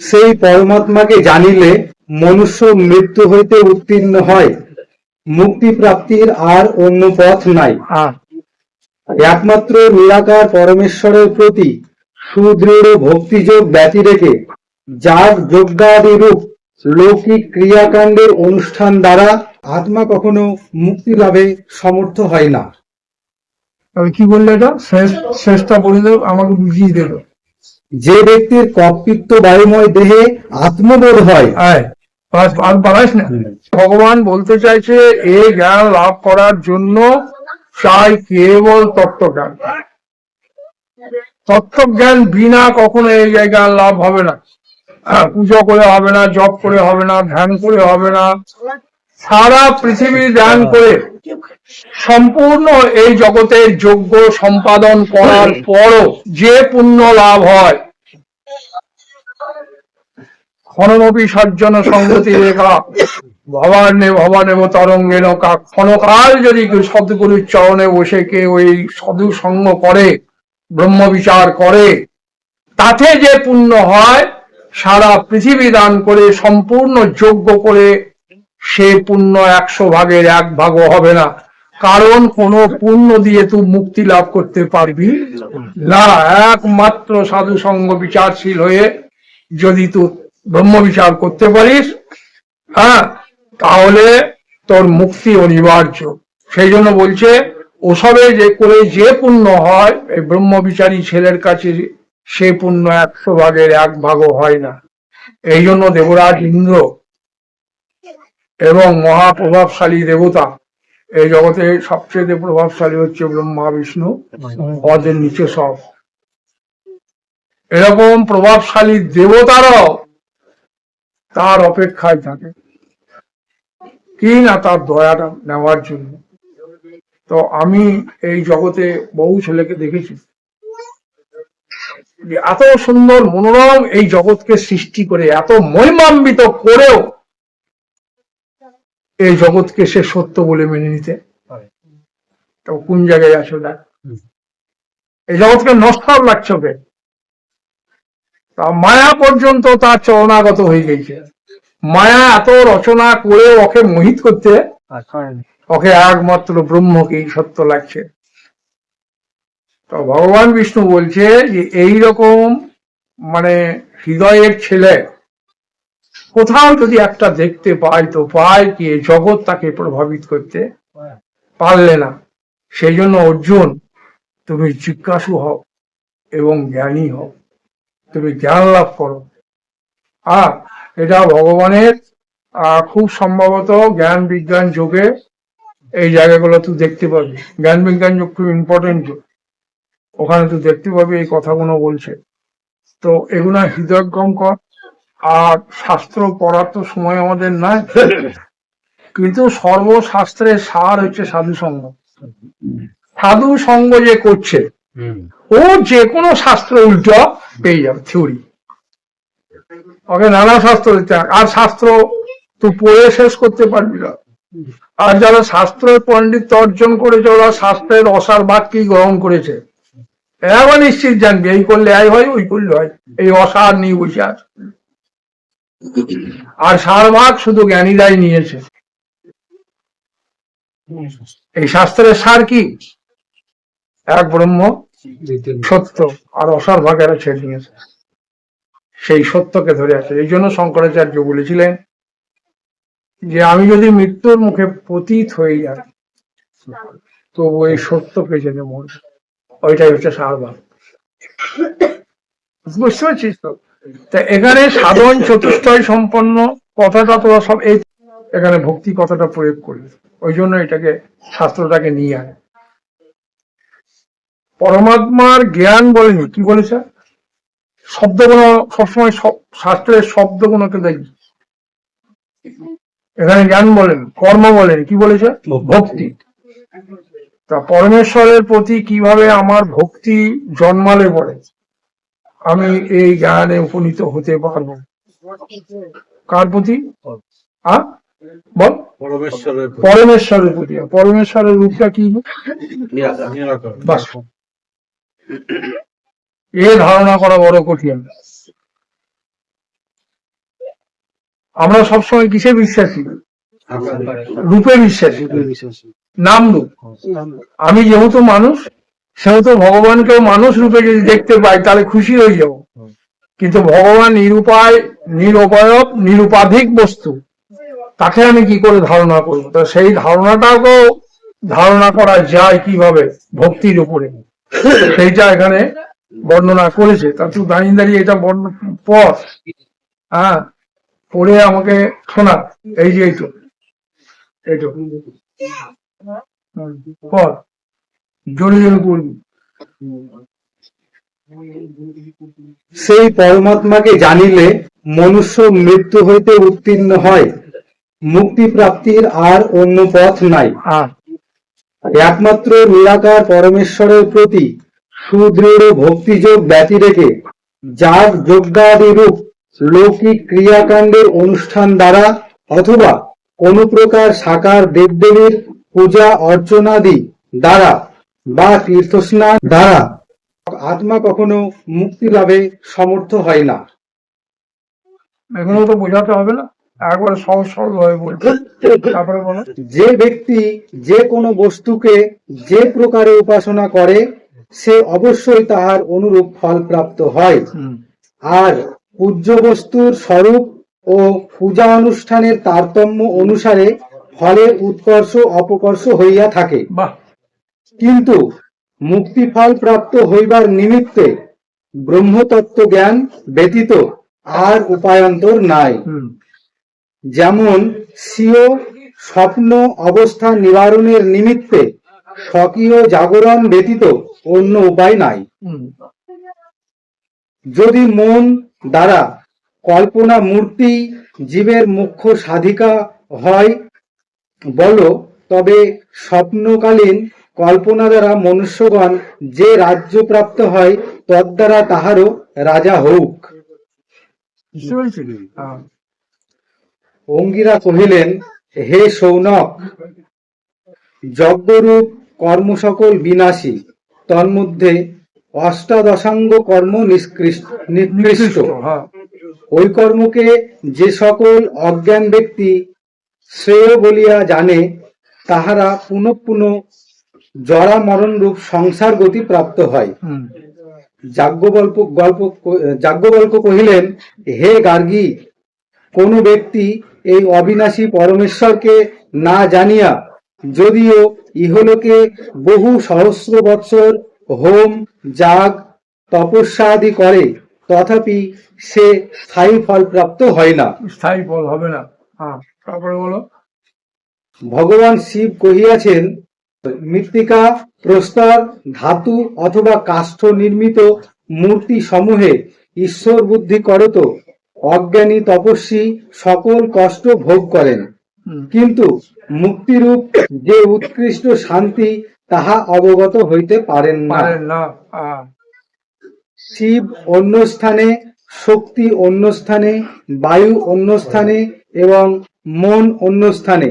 সেই পরমাত্মাকে জানিলে মনুষ্য মৃত্যু হইতে উত্তীর্ণ হয়। মুক্তি প্রাপ্তির আর অন্য পথ নাই। একমাত্র নিরাকার পরমেশ্বরের প্রতি সুদৃঢ় ভক্তিযোগ ব্যতি রেখে যার যজ্ঞাদি রূপ লৌকিক ক্রিয়াকাণ্ডের অনুষ্ঠান দ্বারা আত্মা কখনো মুক্তি লাভে সমর্থ হয় না। কি বললে এটা? শেষ শেষটা বলে আমাকে বুঝিয়ে দেবে যে ব্যক্তির কপিত্ত বায়ুময় দেহে আত্মবোধ হয়। না। ভগবান বলতে চাইছে এই জ্ঞান লাভ করার জন্য চাই কেবল তত্ত্বজ্ঞান। তত্ত্বজ্ঞান বিনা কখনো এই জ্ঞান লাভ হবে না। হ্যাঁ, পুজো করে হবে না জপ করে হবে না ধ্যান করে হবে না। সারা পৃথিবী ধ্যান করে সম্পূর্ণ এই জগতের যোগ্য সম্পাদন করার পরও যে পুণ্য লাভ হয় ক্ষণমপি সজ্জন সংগতি রেখা, ভবানে ভবানে তরঙ্গে নৌকা, ক্ষণকাল যদি কেউ সদগুরুর চরণে বসে কে ওই সাধু সঙ্গ করে, ব্রহ্ম বিচার করে, তাতে যে পুণ্য হয়, সারা পৃথিবী দান করে, সম্পূর্ণ যোগ্য করে সে পুণ্য একশো ভাগের এক ভাগও হবে না। কারণ কোন পুণ্য দিয়ে তুই মুক্তি লাভ করতে পারবি না। একমাত্র সাধু সঙ্গ বিচারশীল হয়ে যদি তুই ব্রহ্ম বিচার করতে পারিস হ্যাঁ তাহলে তোর মুক্তি অনিবার্য। সেই জন্য বলছে, ওসবে যে করে যে পুণ্য হয়, এই ব্রহ্মবিচারী ছেলের কাছে সে পুণ্য একশো ভাগের এক ভাগও হয় না। এই জন্য দেবরাজ ইন্দ্র এবং মহাপ্রভাবশালী দেবতা। এই জগতে সবচেয়ে প্রভাবশালী হচ্ছে ব্রহ্মা, বিষ্ণু ওদের নিচে সব। এরকম প্রভাবশালী দেবতারাও তার অপেক্ষায় থাকে। কি না তার দয়াটা নেওয়ার জন্য? তো আমি এই জগতে বহু ছেলেকে দেখেছি এত সুন্দর মনোরম এই জগৎকে সৃষ্টি করে, এত মহিমান্বিত করেও এই জগৎকে সে সত্য বলে মেনে নিতে তো কোন জায়গায় আছো দেখ এই জগৎকে নষ্ট লাগছে ওকে তা মায়া পর্যন্ত তার চরণাগত হয়ে গেছে। মায়া এত রচনা করে ওকে মোহিত করতে ওকে একমাত্র ব্রহ্মকেই সত্য লাগছে। তো ভগবান বিষ্ণু বলছে যে এই রকম মানে হৃদয়ের ছেলে কোথাও যদি একটা দেখতে পায় তো পায় কি জগৎ তাকে প্রভাবিত করতে পারলে না। সেই জন্য অর্জুন, তুমি জিজ্ঞাসু হও এবং জ্ঞানী হও। তুমি জ্ঞান লাভ করো। আর এটা ভগবানের খুব সম্ভবত জ্ঞান বিজ্ঞান যোগে এই জায়গাগুলো তুই দেখতে পাবি। জ্ঞান বিজ্ঞান যোগ খুব ইম্পর্টেন্ট যোগ। ওখানে তুই দেখতে পাবি এই কথাগুলো বলছে। তো এগুলো হৃদয়গম কর। আর শাস্ত্র পড়ার তো সময় আমাদের নাই। কিন্তু সর্বশাস্ত্রের সার হচ্ছে সাধু সঙ্গ। সাধু সঙ্গ যে করছে ও যে কোনো শাস্ত্র উল্টো পেয়ে যাবে থিওরি। ওকে নানা শাস্ত্র দিতে আর শাস্ত্র তুই পড়ে শেষ করতে পারবি না। আর যারা শাস্ত্রের পণ্ডিত অর্জন করেছে ওরা শাস্ত্রের অসার বাক্যই গ্রহণ করেছে? এবার নিশ্চিত জানবি এই করলে আয় হয় ওই করলে হয়। এই অসার নিয়ে বসে আছে। আর সার ভাগ শুধু জ্ঞানীরাই নিয়েছে। এই শাস্ত্রের সার কি? এক ব্রহ্ম, সত্য আর অসার ভাগেরা ছেড়ে নিয়েছে। সেই সত্যকে ধরে আছে। এই জন্য শঙ্করাচার্য বলেছিলেন যে, আমি যদি মৃত্যুর মুখে পতিত হয়ে যাই তো ওই সত্যকে জেনে মন ওইটাই হচ্ছে সারভাগ বুঝতে পারছিস তো? তা এখানে সাধন, চতুষ্টয় সম্পন্ন, কথাটা তোরা সব এই এখানে ভক্তি কথাটা প্রয়োগ করবে ওই জন্য এটাকে, শাস্ত্রটাকে নিয়ে আনে পরমাত্মার জ্ঞান বলেনি, কি বলেছে? শব্দগুলো সবসময় সব, শাস্ত্রের শব্দগুলোকে দেখি এখানে জ্ঞান বলেন, কর্ম বলেন, কি বলেছে? ভক্তি। তা পরমেশ্বরের প্রতি কীভাবে আমার ভক্তি জন্মালে পরে আমি এই জ্ঞানে উপনীত হতে পারব। কার প্রতি? পরমেশ্বরের প্রতি। পরমেশ্বরের রূপটা কি? এ ধারণা করা বড় কঠিন। আমরা সবসময় কিসে বিশ্বাসী। রূপে বিশ্বাসী। নাম রূপ। আমি যেহেতু মানুষ সেহেতু ভগবানকেও মানুষ রূপে যদি দেখতে পাই তাহলে খুশি হয়ে যাব। কিন্তু ভগবান নিরুপায় নিরুপায়ক নিরুপাধিক বস্তু তাকে আমি কি করে ধারণা করব? তো সেই ধারণাটাকেও ধারণা করা যায় কীভাবে ভক্তির উপরে? সেইটা এখানে বর্ণনা করেছে। তা তুই দাঁড়িয়ে দাঁড়িয়ে এটা বর্ণ পড়। হ্যাঁ পড়ে আমাকে শোনা। এই যে এইটু। এইটু। পর জোরে জোরে পড়বি সেই পরমাত্মাকে জানিলে মনুষ্য মৃত্যু হইতে উত্তীর্ণ হয়। মুক্তি প্রাপ্তির আর অন্য পথ নাই। একমাত্র নিরাকার পরমেশ্বরের প্রতি সুদৃঢ় ভক্তিযোগ ব্যতি রেখে যার যজ্ঞাদি রূপ লৌকিক ক্রিয়াকাণ্ডের অনুষ্ঠান দ্বারা অথবা কোন প্রকার সাকার দেবদেবীর পূজা অর্চনাদি দ্বারা বা তীর্থস্নান দ্বারা আত্মা কখনো মুক্তি লাভে সমর্থ হয় না। এগুলো তো বোঝাতে হবে না। একবার সহজ তারপরে বলো। যে ব্যক্তি যে কোনো বস্তুকে যে প্রকারে উপাসনা করে সে অবশ্যই তাহার অনুরূপ ফল প্রাপ্ত হয়। আর পূজ্য বস্তুর স্বরূপ ও পূজা অনুষ্ঠানের তারতম্য অনুসারে ফলের উৎকর্ষ অপকর্ষ হইয়া থাকে। বাহ। কিন্তু মুক্তিফল প্রাপ্ত হইবার নিমিত্তে ব্রহ্মতত্ত্ব জ্ঞান ব্যতীত আর উপায়ন্তর নাই। যেমন স্বীয় স্বপ্ন অবস্থা নিবারণের নিমিত্তে স্বকীয় জাগরণ ব্যতীত অন্য উপায় নাই। যদি মন দ্বারা কল্পনা মূর্তি জীবের মুখ্য সাধিকা হয় বলো তবে স্বপ্নকালীন কল্পনা দ্বারা মনুষ্যগণ যে রাজ্য প্রাপ্ত হয় তদ্বারা তাহারও রাজা হ্যাঁ অঙ্গিরা কহিলেন হে সৌনক যজ্ঞরূপ কর্ম সকল বিনাশী তন্মধ্যে অষ্টাদশাঙ্গ কর্ম নিষ্কৃষ্ট নিকৃষ্ট হ্যাঁ। ওই কর্মকে যে সকল অজ্ঞান ব্যক্তি শ্রেয় বলিয়া জানে তাহারা পুনঃ পুনঃ জরা মরণ রূপ সংসার গতি প্রাপ্ত হয়। যাজ্ঞবল্প গল্প যাজ্ঞবল্ক কহিলেন হে গার্গী কোন ব্যক্তি এই অবিনাশী পরমেশ্বরকে না জানিয়া যদিও ইহলোকে বহু সহস্র বৎসর হোম যাগ তপস্যা আদি করে তথাপি সে স্থায়ী ফল প্রাপ্ত হয় না। স্থায়ী ফল হবে না। হ্যাঁ তারপরে বলো। ভগবান শিব কহিয়াছেন মৃত্তিকা প্রস্তর ধাতু অথবা কাষ্ঠ নির্মিত মূর্তি সমূহে ঈশ্বর বুদ্ধি করত অজ্ঞানী তপস্বী সকল কষ্ট ভোগ করেন। কিন্তু মুক্তিরূপ যে উৎকৃষ্ট শান্তি তাহা অবগত হইতে পারেন না। শিব অন্য স্থানে শক্তি অন্য স্থানে বায়ু অন্য স্থানে এবং মন অন্য স্থানে।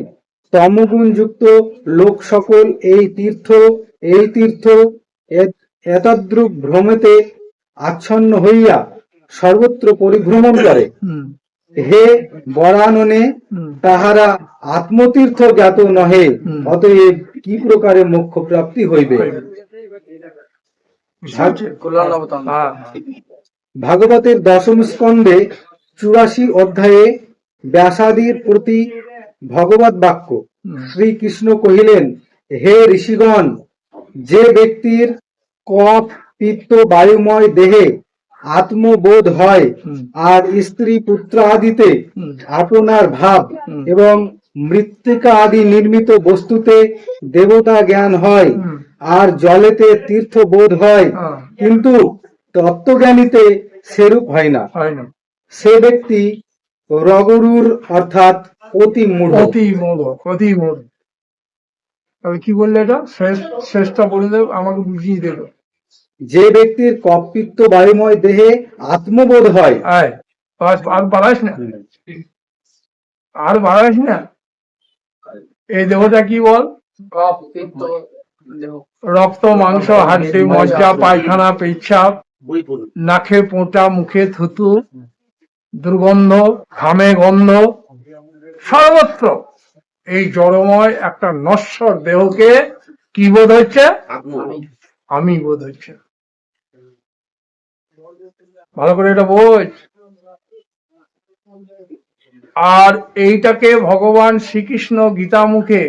তমগুণযুক্ত লোক সকল এই তীর্থ এই তীর্থ এত- এতদ্রুপ ভ্রমেতে আচ্ছন্ন হইয়া সর্বত্র পরিভ্রমণ করে। হে বরাননে তাহারা আত্মতীর্থ জ্ঞাত নহে। অতএব কি প্রকারে মোক্ষ প্রাপ্তি হইবে? হ্যাঁ। ভাগবতের দশম স্কন্ধে চুরাশি অধ্যায়ে ব্যাসাদির প্রতি ভগবত বাক্য। শ্রীকৃষ্ণ কহিলেন হে ঋষিগণ যে ব্যক্তির কফ পিত্ত বায়ুময় দেহে আত্মবোধ হয় আর স্ত্রী পুত্র আদিতে আপনার ভাব এবং মৃত্তিকা আদি নির্মিত বস্তুতে দেবতা জ্ঞান হয় আর জলেতে তীর্থ বোধ হয়। কিন্তু তত্ত্বজ্ঞানীতে সেরূপ হয় না। সে ব্যক্তি রগরুর অর্থাৎ অতি মূঢ়। অতি মোদ অতি মোদ তবে কি বললে এটা? শেষ শেষটা বলে দেব আমাকে বুঝিয়ে দেবে। যে ব্যক্তির কপিত্ত বায়ুময় দেহে আত্মবোধ হয়। আর বাড়াস না। আর বাড়াস না। এই দেহটা কি বল? রক্ত মাংস হাড্ডি মজ্জা পায়খানা পেচ্ছাপ নাকে পোঁটা মুখে থুতু দুর্গন্ধ ঘামে গন্ধ সর্বত্র। এই জড়ময় একটা নশ্বর দেহকে কি বোধ হচ্ছে? আমি বোধ হচ্ছে। ভালো করে এটা বোঝ। আর এইটাকে ভগবান শ্রীকৃষ্ণ গীতা মুখে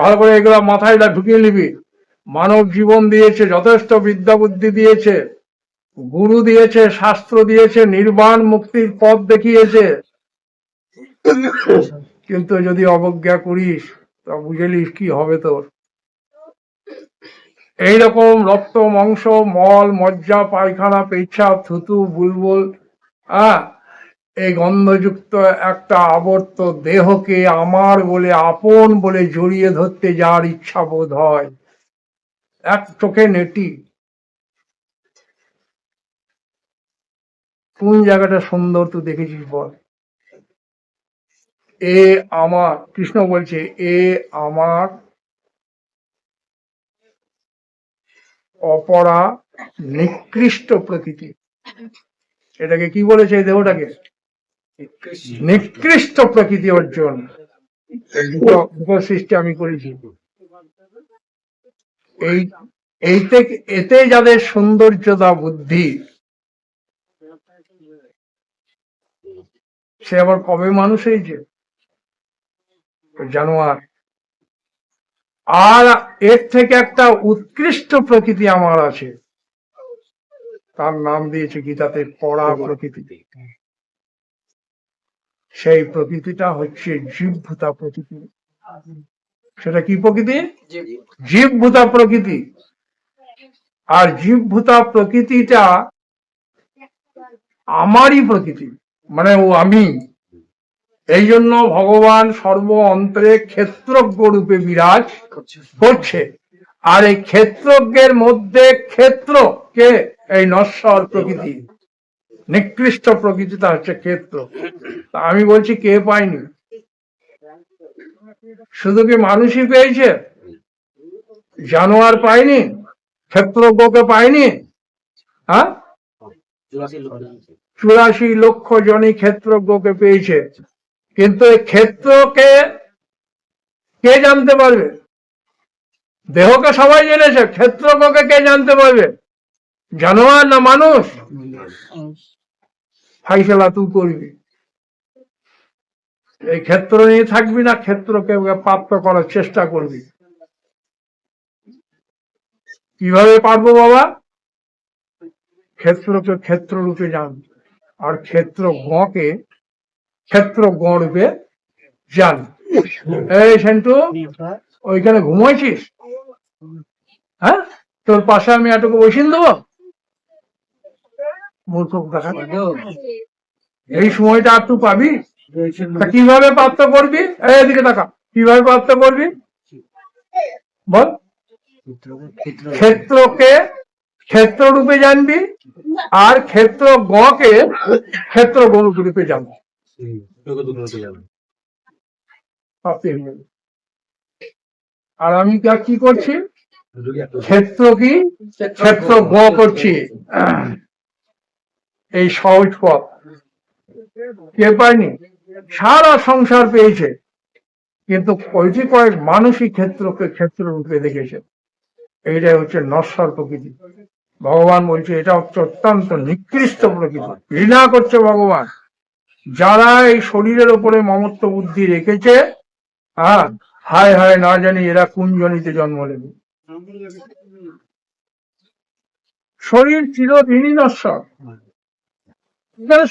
ভালো করে এগুলো মাথায় এটা ঢুকিয়ে নিবি। মানব জীবন দিয়েছে, যথেষ্ট বিদ্যা বুদ্ধি দিয়েছে, গুরু দিয়েছে, শাস্ত্র দিয়েছে, নির্বাণ মুক্তির পথ দেখিয়েছে। কিন্তু যদি অবজ্ঞা করিস, তা বুঝেলিস কি হবে তোর। এইরকম রক্ত, মাংস, মল, মজ্জা, পায়খানা, পেচ্ছাপ, থুতু, বুলবুল হ্যাঁ এই গন্ধযুক্ত একটা আবর্ত দেহকে আমার বলে, আপন বলে জড়িয়ে ধরতে যার ইচ্ছা বোধ হয়, এক চোখে নেটি। কোন জায়গাটা সুন্দর তুই দেখেছিস বল? এ আমার, কৃষ্ণ বলছে, এ আমার অপরা নিকৃষ্ট প্রকৃতি। এটাকে কি বলেছে এই দেহটাকে? নিকৃষ্ট প্রকৃতি অর্জন। সৃষ্টি আমি করেছি। এই, এইতে, এতে যাদের সৌন্দর্যতা বুদ্ধি, সে আবার কবে মানুষ হয়েছে? জানোয়ার। আর এর থেকে একটা উৎকৃষ্ট প্রকৃতি আমার আছে। তার নাম দিয়েছে গীতাতে পড়া প্রকৃতি। সেই প্রকৃতিটা হচ্ছে জীবভূতা প্রকৃতি। সেটা কি প্রকৃতি? জীবভূতা প্রকৃতি। আর জীবভূতা প্রকৃতিটা আমারই প্রকৃতি। মানে ও আমি। এই জন্য ভগবান সর্ব অন্তরে ক্ষেত্রজ্ঞ রূপে বিরাজ করছে। আর এই ক্ষেত্রজ্ঞের মধ্যে ক্ষেত্র কে? এই নশ্বর প্রকৃতি। নিকৃষ্ট প্রকৃতিটা হচ্ছে ক্ষেত্র। আমি বলছি কে পায়নি? শুধু কি মানুষই পেয়েছে? জানোয়ার পায়নি? ক্ষেত্রজ্ঞকে পায়নি? হ্যাঁ? চুরাশি লক্ষ জনই ক্ষেত্রজ্ঞকে পেয়েছে। কিন্তু এই ক্ষেত্রকে কে জানতে পারবে? দেহকে সবাই জেনেছে, ক্ষেত্রজ্ঞকে কে জানতে পারবে? জানোয়ার না মানুষ? ফাইসলা তুই করবি। এই ক্ষেত্র নিয়ে থাকবি না, ক্ষেত্রকে প্রাপ্ত করার চেষ্টা করবি। কীভাবে পারব বাবা? ক্ষেত্রকে ক্ষেত্র রূপে জান আর ক্ষেত্র গকে ক্ষেত্র গ রূপে জান। এই সেন্টু, ওইখানে ঘুমাইছিস? হ্যাঁ? তোর পাশে আমি এটুকু বসিয়ে দেবো? এই সময়টা আর তুই পাবি? কীভাবে প্রাপ্ত করবি? এদিকে টাকা কীভাবে প্রাপ্ত করবি? বল। ক্ষেত্রকে ক্ষেত্র রূপে জানবি আর ক্ষেত্র গকে ক্ষেত্র গরু রূপে জানবি। আর আমি কা- কি করছি? ক্ষেত্র কি? ক্ষেত্র গ করছি। এই সহজ পথ। কে পায়নি? সারা সংসার পেয়েছে। কিন্তু কয়েকটি কয়েক মানুষই ক্ষেত্রকে ক্ষেত্র রূপে দেখেছে। এইটাই হচ্ছে নশ্বর প্রকৃতি। ভগবান বলছে এটা হচ্ছে অত্যন্ত নিকৃষ্ট প্রকৃতি। ঘৃণা করছে ভগবান। যারা এই শরীরের উপরে মমত্ব বুদ্ধি রেখেছে হ্যাঁ হায় হায় না জানি এরা কোন জনিতে জন্ম নেবে। শরীর চিরদিনই নশ্বর। এখানে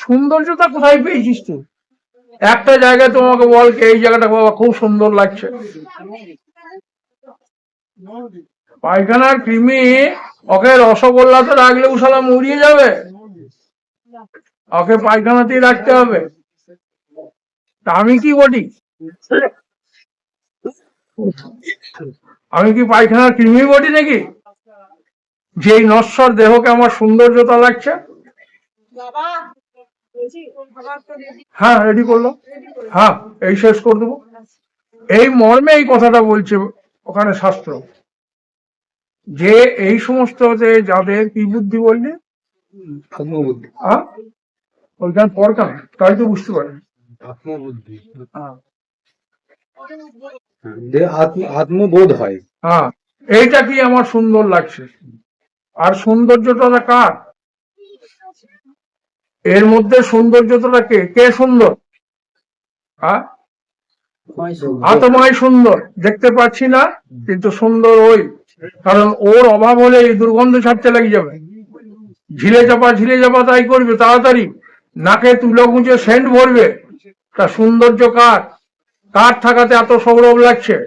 কোথায় পেয়েছিস তুই? একটা জায়গায় তোমাকে বল কি, এই জায়গাটা বাবা খুব সুন্দর লাগছে। পায়খানার কৃমি, ওকে রসগোল্লাতে রাখলে উসালা মরিয়ে যাবে। ওকে পায়খানাতেই রাখতে হবে। তা আমি কি বলি? আমি কি পায়খানার কৃমি বটি নাকি? যে নশ্বর দেহকে আমার সৌন্দর্যতা লাগছে। বাবা বলছি খাবার তো রেডি হ্যাঁ রেডি করল। হ্যাঁ এই শেষ করে দেবো। এই মর্মে এই কথাটা বলছে ওখানে শাস্ত্র। যে এই সমস্ত যে যাদের কি বুদ্ধি বললে? হ্যাঁ ওইখানে পরকান তাই তো বুঝতে পারে আত্মবুদ্ধি। হ্যাঁ। আত্মবোধ হয়। হ্যাঁ এইটা কি আমার সুন্দর লাগছে। আর সৌন্দর্যটা কার? এর মধ্যে সৌন্দর্যটা কে? কে সুন্দর? হ্যাঁ? আত্মাই সুন্দর দেখতে পাচ্ছি না কিন্তু সুন্দর ওই। কারণ ওর অভাব হলে এই দুর্গন্ধ ছাড়তে লেগে যাবে। ঝিলে চাপা ঝিলে চাপা তাই করবে তাড়াতাড়ি। নাকে তুলো গুঁজে সেন্ট ভরবে তা সৌন্দর্য কার? কার থাকাতে এত সৌরভ লাগছে?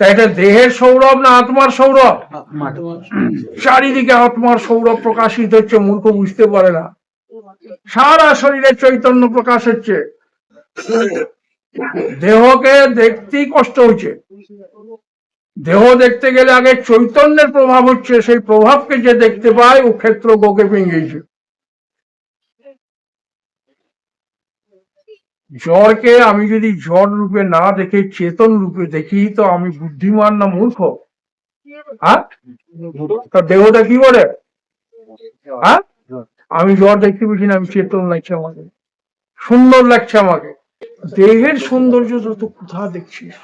তা এটা দেহের সৌরভ না আত্মার সৌরভ? চারিদিকে আত্মার সৌরভ প্রকাশিত হচ্ছে, মূর্খ বুঝতে পারে না। সারা শরীরে চৈতন্য প্রকাশ হচ্ছে। দেহকে দেখতেই কষ্ট হচ্ছে। দেহ দেখতে গেলে আগে চৈতন্যের প্রভাব হচ্ছে, সেই প্রভাবকে যে দেখতে পায়, ও ক্ষেত্র গোকে ভেঙেছে। জ্বরকে আমি যদি জ্বর রূপে না দেখে চেতন রূপে দেখি তো আমি বুদ্ধিমান না মূর্খ? হ্যাঁ? দেহটা কি বলে হ্যাঁ? আমি জ্বর দেখতে পেয়েছি না আমি চেতন লাগছে আমাকে। সুন্দর লাগছে আমাকে। দেহের সৌন্দর্য তো কোথা দেখছিস?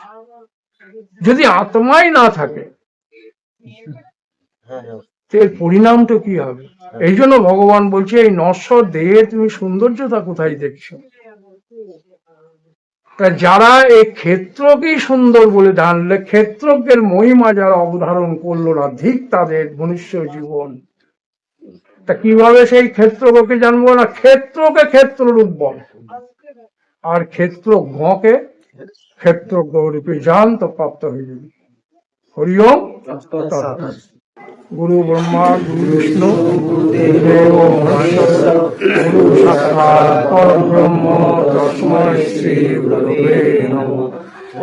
যদি আত্মাই না থাকে তো এর পরিণামটা কি হবে? এই জন্য ভগবান বলছে এই নশ্বর দেহে তুমি সৌন্দর্যতা কোথায় দেখছ? যারা এই ক্ষেত্রকেই সুন্দর বলে জানলে, ক্ষেত্রজ্ঞের মহিমা যারা অবধারণ করল না ধিক তাদের মনুষ্য জীবন। তা কীভাবে সেই ক্ষেত্রকে জানব না? ক্ষেত্রকে ক্ষেত্র রূপ বল। আর ক্ষেত্র গকে ক্ষেত্র রূপে জান তো প্রাপ্ত হয়ে যাবে হরিওম। গুরু ব্রহ্মা, গুরু বিষ্ণু গুরুদেব মহেশ্বর, গুরু সাক্ষাৎ পরব্রহ্ম তস্মৈ শ্রী গুরুবে নমঃ।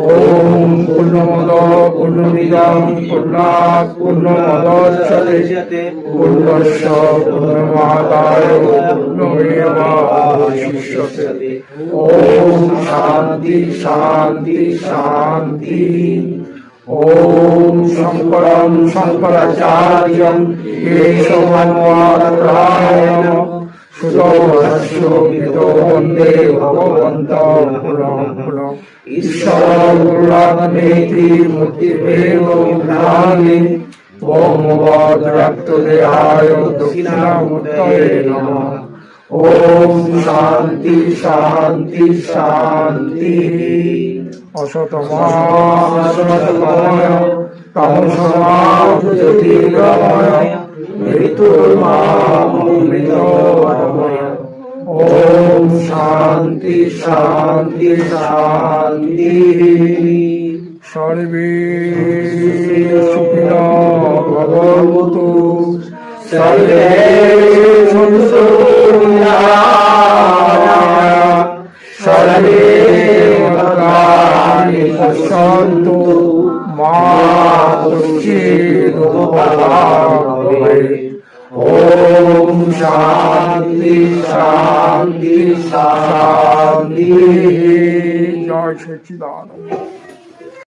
ওম পূর্ণমদ পূর্ণমিদম পূর্ণাৎ পূর্ণমদচ্যতে পূর্ণস্য পূর্ণমাদায় পূর্ণমেবাবশিষ্যতে ওম শান্তি শান্তি শান্তি। পুরম পুরম ঈশ্বর গুরুরাত্মেতি মূর্তিভেদ বিভ্রামি ওম দেহায় দক্ষিণামূর্তয়ে নমঃ ওম শান্তি শান্তি শান্তি অসতমায় তমসমাজ্যোতির্গময় ওম শান্তি শান্তি শান্তি সর্বে সুখিন ভগবতু সর্বে সর্বে পশ্যন্তু মা ওম শান্তি শান্তি শান্তি। জয় সচিদানন্দ।